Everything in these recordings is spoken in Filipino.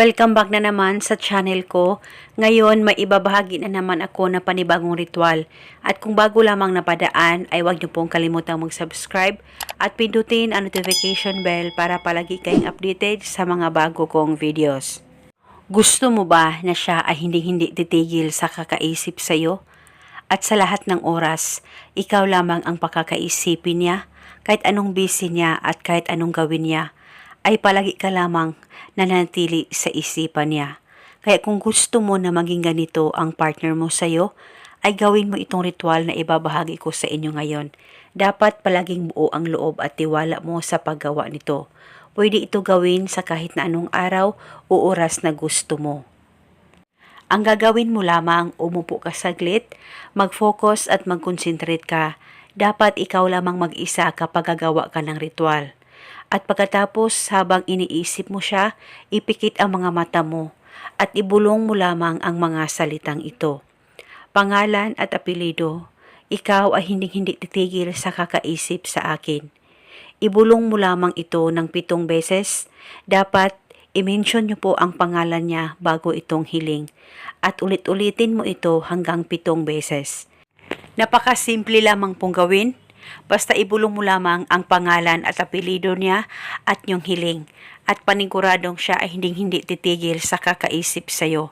Welcome back na naman sa channel ko. Ngayon, may ibabahagi na naman ako na panibagong ritual. At kung bago lamang napadaan, ay huwag niyo pong kalimutang mag-subscribe at pindutin ang notification bell para palagi kayong updated sa mga bago kong videos. Gusto mo ba na siya ay hindi-hindi titigil sa kakaisip sa'yo? At sa lahat ng oras, ikaw lamang ang pakakaisipin niya, kahit anong busy niya at kahit anong gawin niya, ay palagi ka lamang nanatili sa isipan niya. Kaya kung gusto mo na maging ganito ang partner mo sa'yo, ay gawin mo itong ritual na ibabahagi ko sa inyo ngayon. Dapat palaging buo ang loob at tiwala mo sa paggawa nito. Pwede ito gawin sa kahit na anong araw o oras na gusto mo. Ang gagawin mo lamang, umupo ka saglit, mag-focus at mag-concentrate ka. Dapat ikaw lamang mag-isa kapag gagawa ka ng ritual. At pagkatapos, habang iniisip mo siya, ipikit ang mga mata mo at ibulong mo lamang ang mga salitang ito. Pangalan at apelido, ikaw ay hindi-hindi titigil sa kakaisip sa akin. Ibulong mo lamang ito ng pitong beses. Dapat i-mention niyo po ang pangalan niya bago itong hiling at ulit-ulitin mo ito hanggang pitong beses. Napakasimple lamang pong gawin. Basta ibulong mo lamang ang pangalan at apelido niya at yung hiling at paniguradong siya ay hindi-hindi titigil sa kakaisip sa'yo.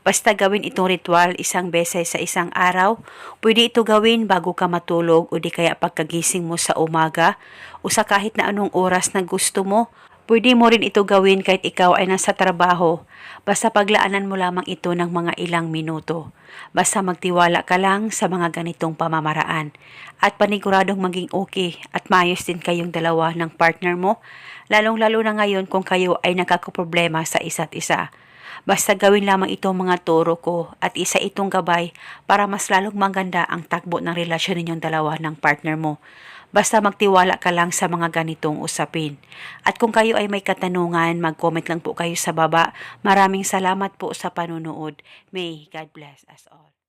Basta gawin itong ritual isang beses sa isang araw, pwede ito gawin bago ka matulog o di kaya pagkagising mo sa umaga o sa kahit na anong oras na gusto mo. Pwede mo rin ito gawin kahit ikaw ay nasa trabaho. Basta paglaanan mo lamang ito ng mga ilang minuto. Basta magtiwala ka lang sa mga ganitong pamamaraan. At paniguradong maging okay at maayos din kayong dalawa ng partner mo. Lalong-lalo na ngayon kung kayo ay nagkakaproblema sa isa't isa. Basta gawin lamang itong mga turo ko at isa itong gabay para mas lalong maganda ang takbo ng relasyon ninyong dalawa ng partner mo. Basta magtiwala ka lang sa mga ganitong usapin. At kung kayo ay may katanungan, mag-comment lang po kayo sa baba. Maraming salamat po sa panunood. May God bless us all.